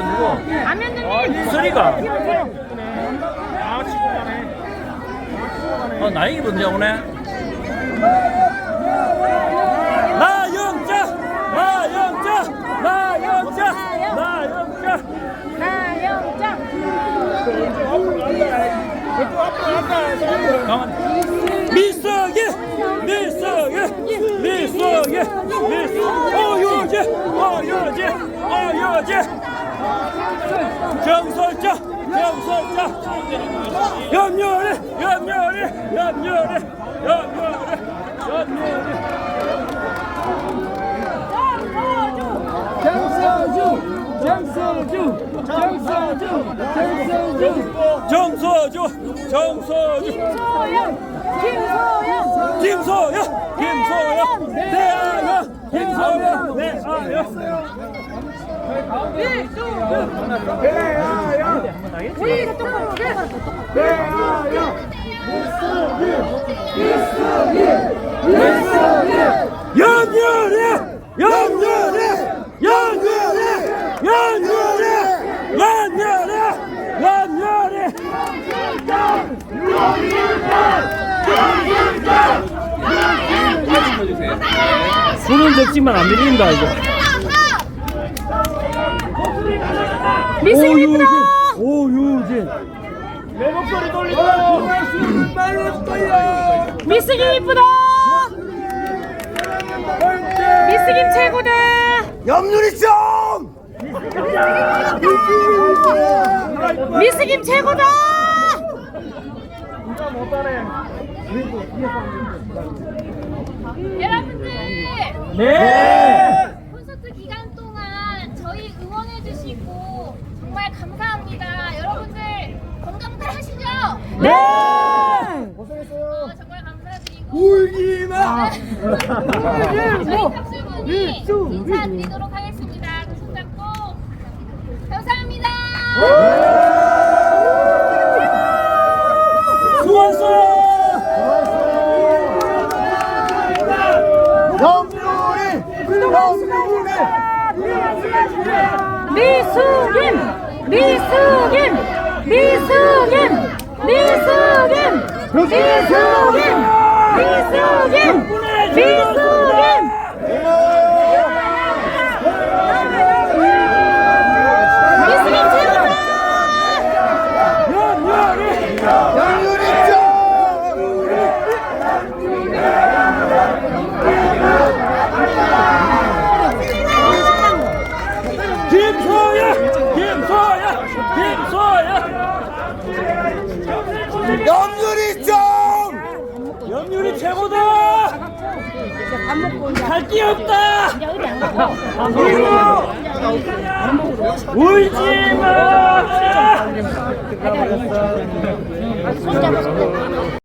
좀 무거워. 안면도님 소리가. 아, 치고 가네. 아, 나이 문제 오네. 나영자! 나영자! 나영자! 나영자! 나영자! 미석이! 미석이! 미석이! 미석이! 어여제! 어여제! 어여제! 정설자, 정설자. 염려해, 염려해, 염려해, 염려해, 염려해. 정서주 정서주 정서주 정서주 정서주, 정서주. 김소영 김소영 김소영, 김소영, 대하여, 김소영, 연결해, 연결해, 연결해. 술은 적지만 안 밀린다 이거. 이쁘다 오유진. 내 목소리 돌리고. 미승이 이쁘다 미승임 최고다 염률이 좀. 미승임 최고다 여러분들 네. 콘서트 기간 동안 저희 응원해 주시고 정말 감사합니다. 여러분들 건강들 하시죠? 네. 어, 정말 감사드리고 울지 마. 저희 탑수분이 인사드리도록 하겠습니다. 손잡고 감사합니다. 수고했어. 미승임 미숙인 미숙인 미숙인 미숙인 미숙인 미숙인 염유리 좀! 염유리 최고다! 갈길 없다! 울지 마!